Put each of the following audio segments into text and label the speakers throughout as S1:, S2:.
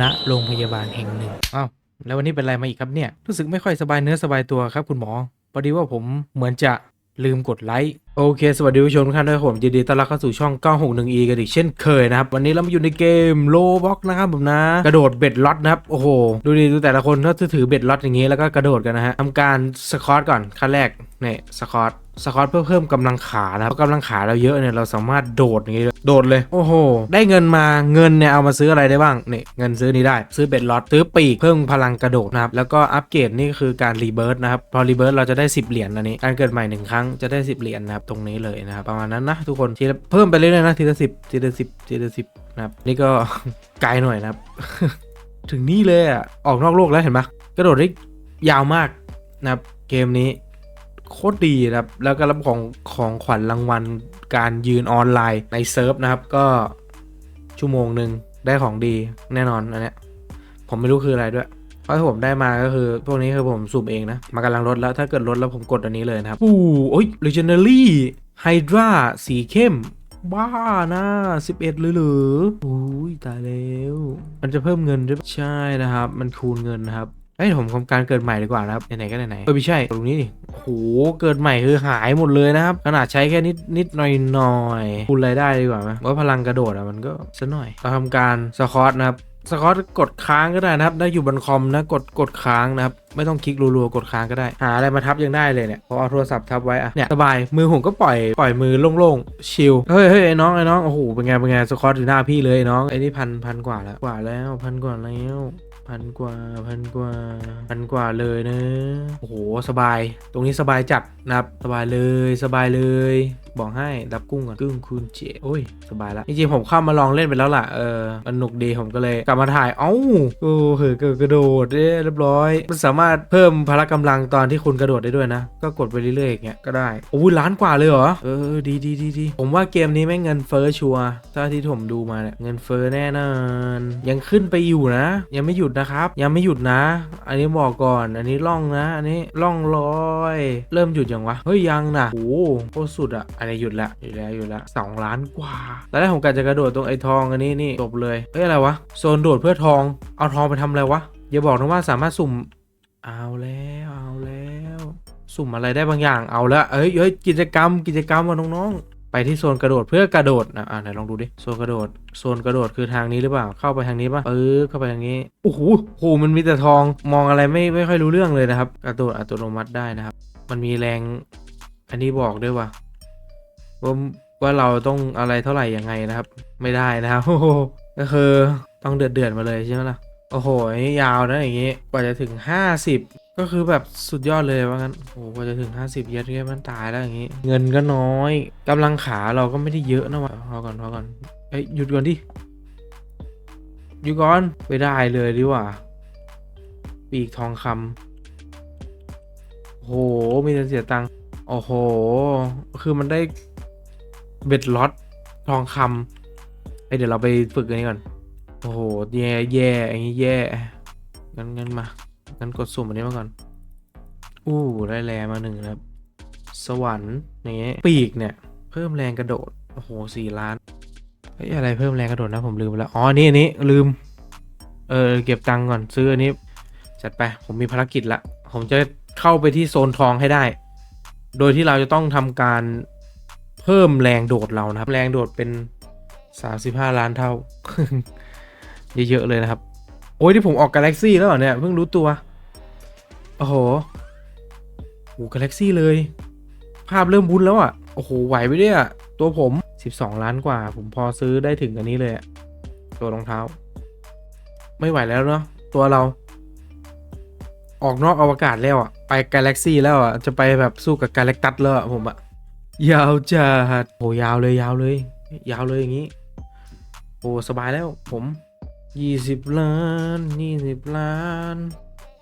S1: ณโรงพยาบาลแห่งหนึ่งอ้าวแล้ววันนี้เป็นอะไรมาอีกครับเนี่ย รู้สึกไม่ค่อยสบายเนื้อสบายตัวครับคุณหมอพอดีว่าผมเหมือนจะลืมกดไลค์โอเค สวัสดีผู้ชมทุกท่านด้วยผมยินดีต้อนรับเข้าสู่ช่อง 961e กันอีกเช่นเคยนะครับ วันนี้เรามาอยู่ในเกมโลบ็อกนะครับผมนะ กระโดดเบ็ดล็อตนะครับ โอ้โห ดูดิดูแต่ละคนถ้าถือเบ็ดล็อตอย่างงี้แล้วก็กระโดดกันนะฮะทำการสคอตก่อนขั้นแรกเนี่ยสคอต สคอตเพื่อเพิ่มกำลังขานะครับเพราะกำลังขาเราเยอะเนี่ยเราสามารถโดดอย่างงี้เลยโดดเลยโอ้โห ได้เงินมาเงินเนี่ยเอามาซื้ออะไรได้บ้างเนี่ยเงินซื้อนี้ได้ ซื้อเบ็ดล็อตซื้อปีกเพิ่มพลังกระโดดนะครับแล้วก็อัปเกรดนี่คือการรีเบิร์ตนะครับพอรีเบิร์ตเราจะได้ 10 เหรียญอันนี้ การเกิดใหม่หนึ่งครั้งจะได้ 10 เหรียญนะครับตรงนี้เลยนะครับประมาณนั้นนะทุกคนทีละเพิ่มไปเรื่อยๆนะทีละสิบทีละสิบทีละสิบนะครับนี่ก็ไกลหน่อยนะครับ ถึงนี่เลยอะออกนอกโลกแล้วเห็นปะกระโดดได้ยาวมากนะครับเกมนี้ โคตรดีนะครับ แล้วก็รับของของขวัญรางวัลการยืนออนไลน์ในเซิร์ฟนะครับก็ชั่วโมงหนึ่งได้ของดีแน่นอนอันเนี้ยผมไม่รู้คืออะไรด้วยเพราะผมได้มาก็คือ พวกนี้คือผมสุ่มเองนะ มากำลังลดแล้วถ้าเกิดลดแล้วผมกดอันนี้เลยนะครับอู้โอ้ย legendary hydra สีเข้ม บ้านะ11เลยหรืออุ้ยตายแล้ว มันจะเพิ่มเงินด้วยใช่นะครับ มันคูณเงินนะครับ เฮ้ยผมทำการเกิดใหม่ดีกว่านะครับไหนๆก็ไหนๆเออไม่ใช่ตรงนี้ดิโอ้โหเกิดใหม่คือหายหมดเลยนะครับขนาดใช้แค่นิดนิดหน่อยหน่อยคูณรายได้ดีกว่าไหมว่าพลังกระโดดอะมันก็ซะหน่อยเราทำการสคอตนะครับสคอตกดค้างก็ได้นะครับ ได้อยู่บนคอมนะ กดกดค้างนะครับ ไม่ต้องคลิกรัวๆ กดค้างก็ได้ หาอะไรมาทับยังได้เลยเนี่ย พอเอาโทรศัพท์ทับไว้อะเนี่ย สบาย มือผมก็ปล่อย ปล่อยมือโล่งๆ ชิล เฮ้ยเฮ้ยไอ้น้อง ไอ้น้อง โอ้โห เป็นไง เป็นไงสคอตอยู่หน้าพี่เลยไอ้น้อง ไอ้นี่พันพันกว่าแล้ว กว่าแล้ว พันกว่าแล้ว พันกว่าพันกว่าพันกว่าเลยนะ โอ้โห สบาย ตรงนี้สบายจัดนะครับ สบายเลย สบายเลยบอกให้รับกุ้งก่อนกุ้งคูณเจโอ้ย สบายละจริงๆผมเข้ามาลองเล่นไปแล้วล่ะ เออมันหนุกดีผมก็เลยกลับมาถ่าย เอ้าโอ้เหอะกระโดดเรียบร้อย มันสามารถเพิ่มพละกำลังตอนที่คุณกระโดดได้ด้วยนะ ก็กดไปเรื่อยๆอย่างเงี้ยก็ได้โอ้ยล้านกว่าเลยเหรอ เออดีดีดีดีผมว่าเกมนี้แม่งเงินเฟ้อชัวร์ถ้าที่ผมดูมาเนี่ยเงินเฟ้อแน่นอนยังขึ้นไปอยู่นะ ยังไม่หยุดนะครับ ยังไม่หยุดนะ อันนี้บอกก่อน อันนี้ล่องนะ อันนี้ล่องลอย เริ่มหยุดยังวะเฮ้ยยังนะโอ้โหโคตรสุดอะอันนี้หยุดละหยุดแล้วหยุดละสองล้านกว่า แล้วแรกผมกะจะกระโดดตรงไอ้ทองอันนี้นี่จบเลยเฮ้ยอะไรวะโซนโดดเพื่อทองเอาทองไปทำอะไรวะอย่าบอกนะว่าสามารถสุ่มเอาแล้วเอาแล้ว สุ่มอะไรได้บางอย่างเอาแล้วเอ้ยเฮ้ยกิจกรรมกิจกรรมมาน้องๆ ไปที่โซนกระโดดเพื่อกระโดดนะอ่าไหนลองดูดิโซนกระโดดโซนกระโดดคือทางนี้หรือเปล่าเข้าไปทางนี้ป่ะเออเข้าไปทางนี้โอ้โหโหมันมีแต่ทองมองอะไรไม่ไม่ค่อยรู้เรื่องเลยนะครับ กระโดดอัตโนมัติได้นะครับ มันมีแรงอันนี้บอกด้วยว่า ว่าว่าเราต้องอะไรเท่าไหร่ยังไงนะครับ ไม่ได้นะครับโอ้โหก็คือต้องเดือดเดือดมาเลยใช่ไหมล่ะโอ้โหนี่ยาวนะอย่างงี้กว่าจะถึง 50 ก็คือแบบสุดยอดเลยว่างั้นโอ้โหกว่าจะถึง 50เย็ดเงี้ยมันตายแล้วอย่างงี้ เงินก็น้อยกำลังขาเราก็ไม่ได้เยอะนะวะพอก่อนพอก่อนเอ้ยหยุดก่อนดิหยุดก่อนไปได้เลยดีกว่า ปีกทองคำโอ้โหมีแต่เสียตังค์โอ้โห คือมันได้ เบ็ดล็อตทองคำเอ้ยเดี๋ยวเราไปฝึกกันนี้ก่อน โอ้โห แย่แย่อย่างงี้แย่งั้นงั้นมางั้นกดสุ่มอันนี้มาก่อน อู้ได้แรงมาหนึ่งครับ สวรรค์อย่างเงี้ยปีกเนี่ย เพิ่มแรงกระโดด โอ้โหสี่ล้านเฮ้ยอะไรเพิ่มแรงกระโดดนะผมลืมไปแล้ว อ๋อนนี่อันนี้ลืม เออ เก็บตังค์ก่อน ซื้ออันนี้ จัดไป ผมมีภารกิจละ ผมจะเข้าไปที่โซนทองให้ได้ โดยที่เราจะต้องทำการ เพิ่มแรงโดดเรานะครับ แรงโดดเป็น 35 ล้านเท่า เยอะๆเลยนะครับ โอ้ยที่ผมออกกาแล็กซี่แล้วเหรอเนี่ย เพิ่งรู้ตัว โอ้โหโอ้กาแล็กซี่เลย ภาพเริ่มบุญแล้วอะ โอ้โห ไหวไปด้วยอะตัวผม 12 ล้านกว่า ผมพอซื้อได้ถึงอันนี้เลยอะตัวรองเท้า ไม่ไหวแล้วเนาะตัวเรา ออกนอกอวกาศแล้วอะไปกาแล็กซี่แล้วอะจะไปแบบสู้กับกาแล็กตัสแล้วอะผมอะ ยาวจัดโอ้ยาวเลยยาวเลย ยาวเลยอย่างนี้โอ้สบายแล้วผมยี่สิบล้านยี่สิบล้าน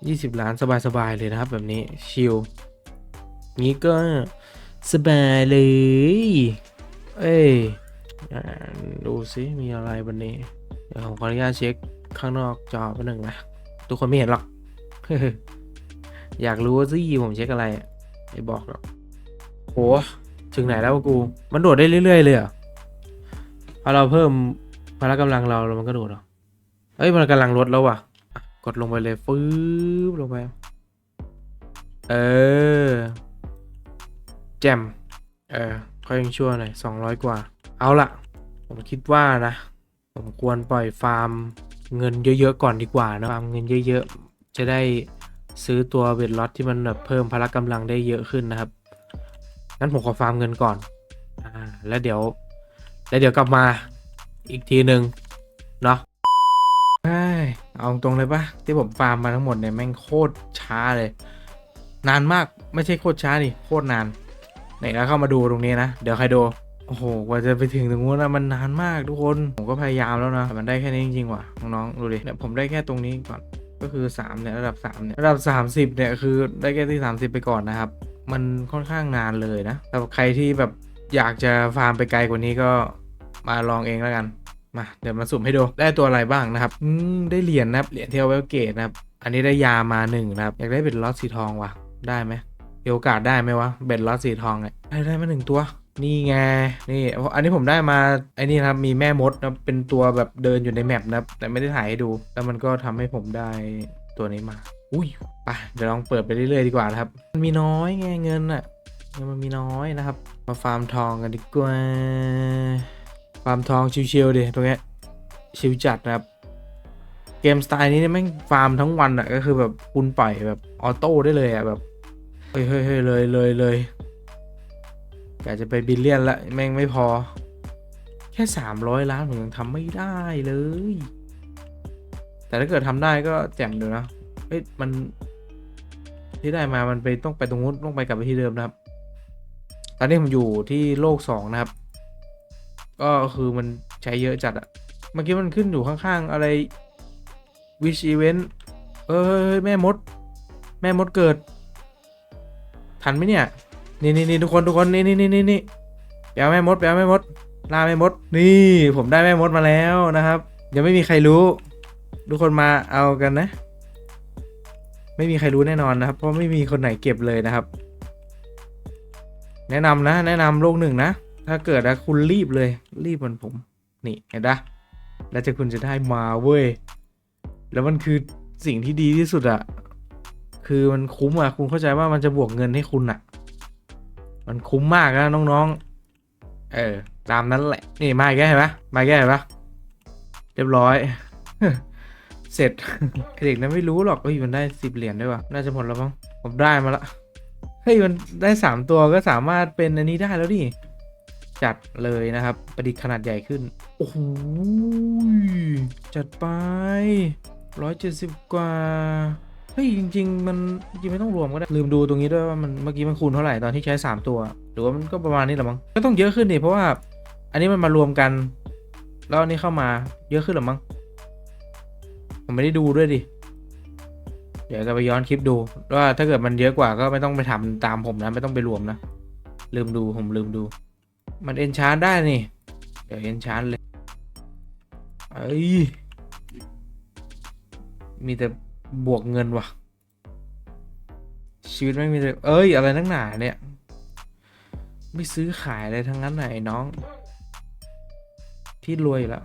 S1: ยี่สิบล้านสบายสบายเลยนะครับ แบบนี้ชิลงี้ก็สบายเลย เอ้ยดูสิมีอะไรวันนี้ เดี๋ยวผมขออนุญาตเช็คข้างนอกจอแป๊บนึงนะทุกคนไม่เห็นหรอก อยากรู้ว่าสิผมเช็คอะไรอะไม่บอกหรอกโห ถึงไหนแล้วกู มันโดดได้เรื่อยๆเลยเหรอพอเราเพิ่มพละกำลังเราเรามันก็โดดเหรอเอ้ยมันกำลังลดแล้วว่ะอะ กดลงไปเลยฟื้บลงไป เออ แจม เออค่อยยังชั่วหน่อยสองร้อยกว่า เอาละผมคิดว่านะ ผมควรปล่อยฟาร์มเงินเยอะๆก่อนดีกว่านะฟาร์มเงินเยอะๆ จะได้ซื้อตัวเวทล็อตที่มันแบบเพิ่มพละกำลังได้เยอะขึ้นนะครับ งั้นผมขอฟาร์มเงินก่อน อ่า แล้วเดี๋ยว แล้วเดี๋ยวกลับมาอีกทีหนึ่งเนาะเอ้ยเอาตรงเลยปะที่ผมฟาร์มมาทั้งหมดเนี่ยแม่งโคตรช้าเลย นานมากไม่ใช่โคตรช้านี่โคตรนานไหนแล้วเข้ามาดูตรงนี้นะ เดี๋ยวใครดูโอ้โหกว่าจะไปถึงตรงนู้นนะมันนานมากทุกคน ผมก็พยายามแล้วนะแต่มันได้แค่นี้จริงๆว่ะน้องๆดูดิเนี่ยผมได้แค่ตรงนี้ก่อนก็คือ3เนี่ยระดับ3เนี่ยระดับ 30เนี่ยคือได้แค่ที่ 30 ไปก่อนนะครับ มันค่อนข้างนานเลยนะแต่ใครที่แบบอยากจะฟาร์มไปไกลกว่านี้ก็มาลองเองแล้วกัน มาเดี๋ยวมาสุ่มให้ดู ได้ตัวอะไรบ้างนะครับ อืมได้เหรียญนะครับ เหรียญเทลเวลเกตนะครับ อันนี้ได้ยามาหนึ่งนะครับ อยากได้เบ็ดลอสสีทองว่ะได้ไหมมีโอกาสได้ไหมวะ เบ็ดลอสสีทองเนี่ย ได้ได้มาหนึ่งตัว นี่ไง นี่ อันนี้ผมได้มาไอ้นี่นะครับ มีแม่มดนะ เป็นตัวแบบเดินอยู่ในแมปนะครับ แต่ไม่ได้ถ่ายให้ดู แล้วมันก็ทำให้ผมได้ตัวนี้มา อุ้ยไปเดี๋ยวลองเปิดไปเรื่อยๆดีกว่านะครับ มันมีน้อยไงเงินอะเงินมันมีน้อยนะครับ มาฟาร์มทองกันดีกว่า ฟาร์มทองชิวๆดิตรงเนี้ยชิวจัดนะครับ เกมสไตล์นี้เนี่ยแม่งฟาร์มทั้งวันอะก็คือแบบคุณปล่อยแบบออโต้ได้เลยอะแบบเฮ้ยเฮ้ยเลยเลยเลยอยากจะไปบิลเลียนละแม่งไม่พอ แค่สามร้อยล้านผมยังทำไม่ได้เลย แต่ถ้าเกิดทำได้ก็แจ่มอยู่นะ เฮ้ยมัน ที่ได้มามันไปต้องไปตรงนู้นต้องไปกลับไปที่เดิมนะครับ ตอนนี้ผมอยู่ที่โลกสองนะครับ ก็คือมันใช้เยอะจัดอะเมื่อกี้มันขึ้นอยู่ข้างๆอะไร wish event เอ้ยแม่มด แม่มดเกิด ทันไหมเนี่ย นี่นี่นี่ทุกคนทุกคนนี่นี่นี่นี่นี่แปลแม่มดแปลแม่มดล่าแม่มด นี่ผมได้แม่มดมาแล้วนะครับ ยังไม่มีใครรู้ ทุกคนมาเอากันนะ ไม่มีใครรู้แน่นอนนะครับ เพราะไม่มีคนไหนเก็บเลยนะครับ แนะนำนะ แนะนำโลกหนึ่งนะ ถ้าเกิดนะคุณรีบเลย รีบมือนผม นี่เห็นปะแล้วจะคุณจะได้มาเว้ย แล้วมันคือสิ่งที่ดีที่สุดอะคือมันคุ้มอะคุณเข้าใจว่ามันจะบวกเงินให้คุณอะมันคุ้มมากนะน้องๆ เออ ตามนั้นแหละ นี่มาอีกแล้วเห็นปะมาอีกแล้วเห็นปะเรียบร้อย เสร็จเด็กนั้นไม่รู้หรอกเฮ้ยมันได้สิบเหรียญด้วยวะน่าจะหมดแล้วมั้งผมได้มาละเฮ้ยมันได้สามตัวก็สามารถเป็นอันนี้ได้แล้วดิจัดเลยนะครับ ประดิษฐ์ขนาดใหญ่ขึ้น โอ้โหจัดไปร้อยเจ็ดสิบกว่า เฮ้ย จริง ๆ มันจริงไม่ต้องรวมก็ได้ ลืมดูตรงนี้ด้วยว่ามันเมื่อกี้มันคูณเท่าไหร่ตอนที่ใช้ 3 ตัว หรือว่ามันก็ประมาณนี้แหละมั้งก็ต้องเยอะขึ้นดิเพราะว่า อันนี้มันมารวมกัน แล้วอันนี้เข้ามาเยอะขึ้นหรือมั้ง ผมไม่ได้ดูด้วยดิ เดี๋ยวจะไปย้อนคลิปดู ว่าถ้าเกิดมันเยอะกว่าก็ไม่ต้องไปทำตามผมนะ ไม่ต้องไปรวมนะ ลืมดูผมลืมดู มันเอนชานได้นี่ เดี๋ยวเอนชานเลยเอ้ยมีแต่บวกเงินว่ะ ชีวิตไม่มีแต่เอ้ย อะไรนักหนาเนี่ย ไม่ซื้อขายอะไรทั้งนั้นไหนน้อง ที่รวยอยู่แล้ว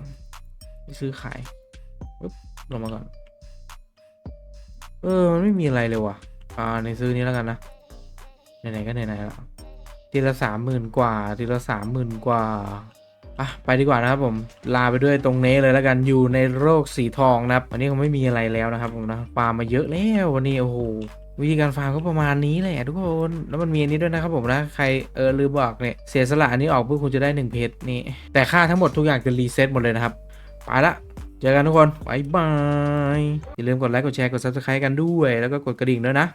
S1: ไม่ซื้อขาย ลงมาก่อน เออ มันไม่มีอะไรเลยว่ะ อ่า ในซื้อนี้แล้วกันนะ ไหนๆก็ไหนๆแล้วทีละสามหมื่นกว่า ทีละสามหมื่นกว่า อะ ไปดีกว่านะครับผม ลาไปด้วยตรงนี้เลยแล้วกัน อยู่ในโลกสีทองนะครับ วันนี้คงไม่มีอะไรแล้วนะครับผมนะฟาร์มมาเยอะแล้ววันนี้โอ้โหวิธีการฟาร์มก็ประมาณนี้แหละทุกคน แล้วมันมีอันนี้ด้วยนะครับผมนะ ใครเออลืมบอกเนี่ย เสียสละอันนี้ออกเพื่อคุณจะได้1เพชรนี่ แต่ค่าทั้งหมดทุกอย่างจะรีเซ็ตหมดเลยนะครับ ไปละ เจอกันทุกคนบายบาย อย่าลืมกดไลค์ กดแชร์ กด subscribe กันด้วย แล้วก็กดกระดิ่งด้วยนะ